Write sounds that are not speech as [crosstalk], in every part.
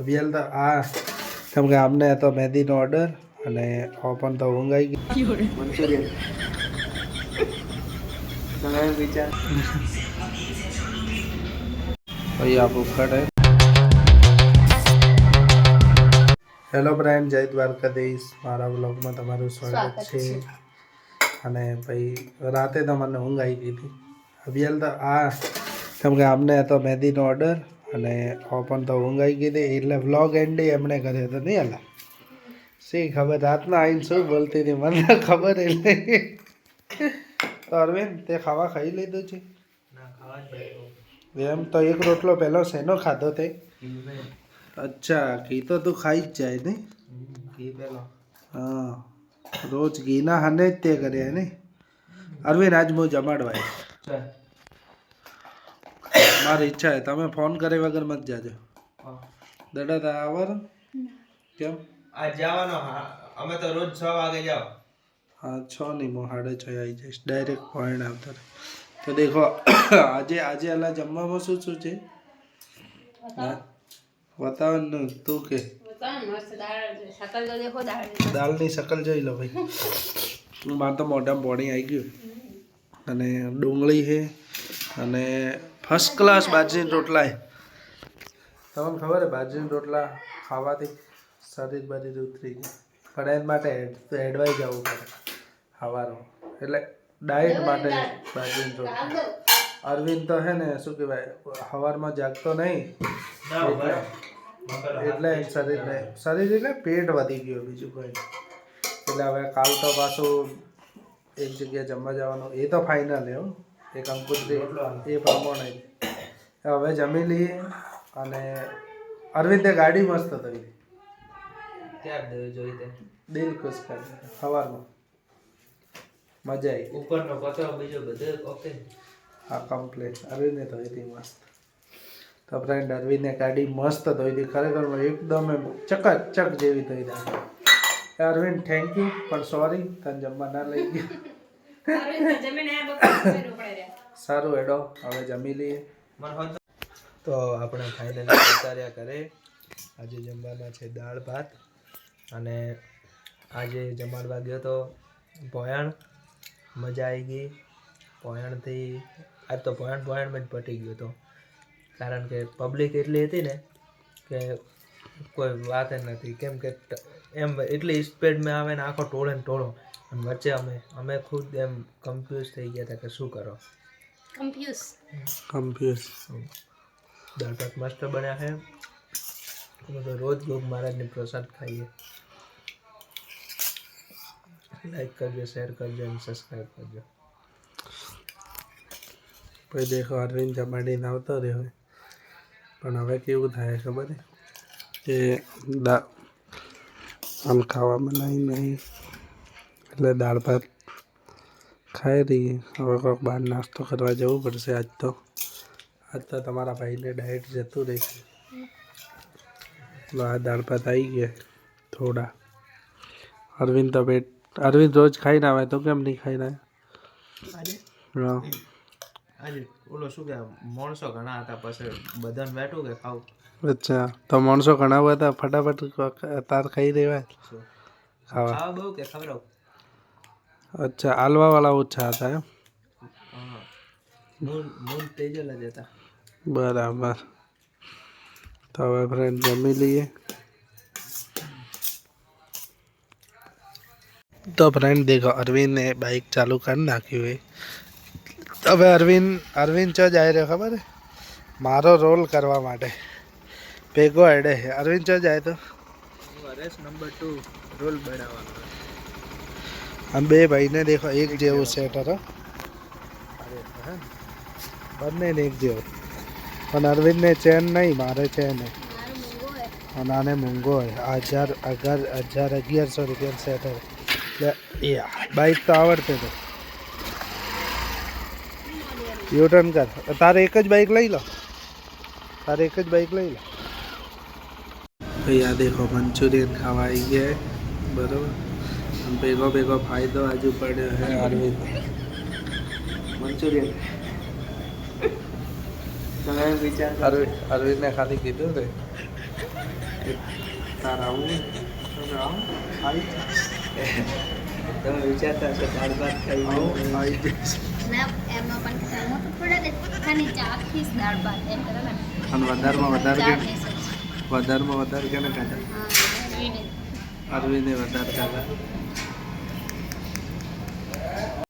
અભિયાલ તો આ કેમ કે અમને હતો મહેંદીનો ઓર્ડર અને ઓપન તો ઊંઘાઈ ગઈ મંચુરિયન. વિચાર. ભાઈ આપ ઉખડ. હે હેલો ફ્રેન્ડ જય દ્વારકાધીશ. મારા બ્લોગમાં તમારું સ્વાગત છે. અને ભાઈ રાતે તો મને ઊંઘ આવી ગઈ હતી. અભિયાલ તો આ કેમ કે અમને હતો મહેંદીનો ઓર્ડર અને પણ તો ઊંઘ આવી ગઈ હતી. એટલે વ્લોગ એન્ડ એમણે કર્યો હતો. નહીં અલા? શી ખબર? રાતના આવીને શું બોલતી હતી? મને ખબર એટલે તો અરવિંદ તે ખાવા ખાઈ લીધું છે? એમ તો એક રોટલો પહેલો શેનો ખાધો તે? અચ્છા ઘી તો તું ખાઈ જ જાય ને? ઘી પહેલો હા રોજ ઘીના હાને જ તે કર્યા ને? અરવિંદ આજ હું જમાડવાય મારી ઈચ્છા છે. તમે ફોન કરે વગર મત જાજો. દડા તા આવર કેમ? આ જવાનો. હા. અમે તો રોજ છ વાગે જાઓ. હા છ નહીં હું સાડે છ આવી જઈશ. ડાયરેક્ટ પોઈન્ટ આવતા તો દેખો આજે આજે આલા જમવામાં શું શું છે? હા? વાતાવરણ તું કે? દાળની શકલ જોઈ લો ભાઈ. મારે તો મોઢામાં પાણી આવી ગયું. અને ડુંગળી છે અને ફર્સ્ટ ક્લાસ બાજરીના રોટલા તમને ખબર છે બાજરીના રોટલા ખાવાથી શરીર બધી ઉતરી ગયું પણ એના માટે એડવાઈ જવું પડે ખાવાનું. એટલે ડાયટ માટે બાજરીના રોટલા. અરવિંદ તો હે ને શું કહેવાય સવારમાં જાગતો નહીં. એટલે શરીરને શરીર એટલે પેટ વધી ગયું બીજું કોઈ એટલે હવે કાલ તો પાછું એક જગ્યાએ જમવા જવાનું. એ તો ફાઇનલ હો. એક અંકુત્રી એ પ્રમાણે. હવે જમી લઈએ અને અરવિંદે ગાડી મસ્ત થઈ ત્યાં જ જોઈ તે? દિલ ખુશ કર. સવારમાં. મજા આવી ઉપરનો પતરો બીજો બધે ઓકે. આ કમ્પ્લીટ અરવિંદને ધોઈ હતી મસ્ત. તો ફ્રેન્ડ અરવિંદને ગાડી મસ્ત ધોઈ હતી ખરેખર એકદમ એમ ચકાચક જેવી ધોઈ એ અરવિંદ થેન્ક યુ પણ સોરી તને જમવા ના લઈ ગયો. સારું એડો હવે જમી લઈએ. તો તો આપણે ફાઇનલી ઉતાર્યા કરે આજે જમવાના છે દાળ ભાત અને આજે જમાડવા ગયો તો પોયાણ. મજા આવી ગઈ. પોયાણથી આજ તો પોયાણ પોયાણમાં જ પટી ગયો તો. કારણ કે પબ્લિક એટલી હતી ને કે કોઈ વાત જ નથી. કેમ કે એમ એટલી સ્પીડમાં આવે ને આખો ટોળે ને ટોળો. વચ્ચે અમે અમે ખુદ એમ કન્ફ્યુઝ થઈ ગયા હતા કે શું કરો. કમ્પ્યુઝ દાળ ભાત મસ્ત બન્યા છે. અમે તો રોજ લોક મહારાજની પ્રસાદ ખાઈએ. લાઈક કરજો શેર કરજો અને સબસ્ક્રાઈબ કરજો. પછી દેખો અરવિંદ જમાડીને આવતો રહ્યો પણ હવે કેવું થાય ખબર કે દા આમ ખાવા બનાવી નહીં એટલે દાળ ભાત ખાઈ રહીએ હવે કોઈક બહાર નાસ્તો કરવા જવું પડશે આજ તો. આજ તો તમારા ભાઈને ડાયટ જતું રહેશે. આ દાળ ભાત આવી ગયા થોડા. અરવિંદ તો પેટ અરવિંદ રોજ ખાઈને આવે તો કેમ નહીં ખાઈને આવે? હા. આજે? ઓલો શું કે માણસો ઘણા હતા પછી બધાને બેઠું કે ખાવ? અચ્છા તો માણસો ઘણા બધા ફટાફટ તાર ખાઈ દેવાય. ખાવા. ખાવા બહુ કે ખવડાવ? અચ્છા આલવાવાળા ઓછા હતા એમ હા મૂન મૂન તેજલ જ હતા બરાબર તો હવે ફ્રેન્ડ જમી લઈએ તો ફ્રેન્ડ દેખો અરવિંદને બાઇક ચાલુ કરી નાખ્યું હોય હવે અરવિંદ અરવિંદ ચો જાય રહ્યો ખબર હે મારો રોલ કરવા માટે ભેગો એડે છે અરવિંદ ચો જાય તો રેસ નંબર ટુ રોલ બનાવવાનો આમ બે ભાઈને દેખો એક જેવું સેટર હો અરે હા બંનેને એક જેવું પણ અરવિંદને ચેન નહીં મારે ચેન હે અને આને મૂંગો હોય હજાર અગર હજાર અગિયારસો રૂપિયા સેટર એટલે એ બાઇક તો આવડતે તો યુ ટર્ન કર તારે એક જ બાઇક લઈ લો તારે એક જ બાઇક લઈ લો ભાઈ આ દેખો મંચુરિયન ખાવા આવી ગયા બરોબર અને ભેગો ભેગો ફાયદો હજુ પડ્યો હે અરવિંદ મંચુરિયન. તમે વિચાર અરવિંદ અરવિંદને ખાલી કીધું રે તારા આવું? તમે વિચારતા હશો દાળ ભાત ખાઈ આવો જઈશ. વધારમાં વધારે. વધારમાં વધારે કેને ખાધા? હા, રવિને. અરવિંદે વધારે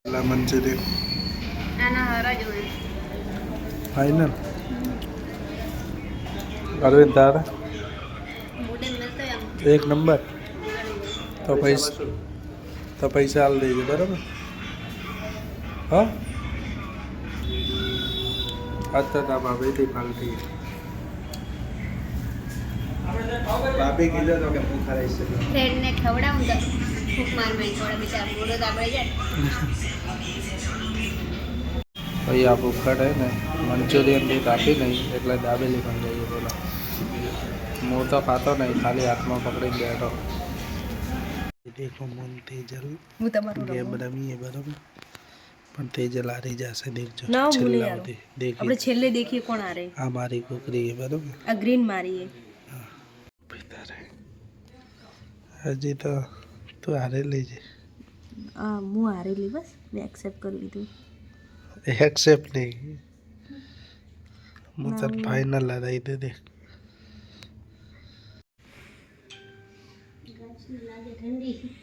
પેલા મંચુરિયન ફાઇનલ? અરવિંદ તારા? એક નંબર? તો પૈસા તો પૈસા હાલ દેજો બરાબર? હા? અત્યારે તા ભાભીથી પાલટી ભાભી કીધું તો કે હું ખરાઈ શકું ફ્રેન્ડને ખવડાવું તો ફૂક માર મારી થોડા બિચારા મોઢો દાબડાઈ જાય. ભાઈ આ ભૂખડ હે ને મંચુરિયન બી કાપી નહીં એટલે દાબેલી પણ જઈએ બોલો. હું તો ખાતો નહીં ખાલી હાથમાં પકડીને બેઠો. દેખો મન તેજલ હું તમારું ગેમ રમીએ બરાબર? પણ તેજલ હારી જશે દેખજો ના, હું છેલ્લા નહીં હારું. સુધી આપણે દેખી છેલ્લે દેખીએ કોણ હારે. આ મારી કુકરી છે બરાબર? આ ગ્રીન મારીએ પીતા રહે હજી તો તું હારે લેજે આ હું હારેલી બસ. મેં એક્સેપ્ટ કરી લીધું. એક્સેપ્ટ નહીં. હું તાર ફાઇનલ લડાઈ દે દે.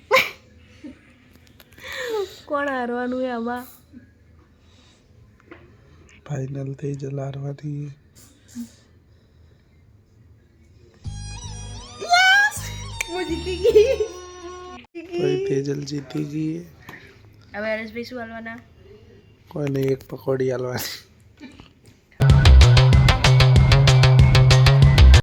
[laughs] કોણ હારવાનું એ આમાં? ફાઇનલ થઈ જ લારવાની. કોઈ તેજલ જીતી ગઈ. હવે હરેશભાઈ શું હાલવાના? કોઈને એક પકોડી હાલવાની.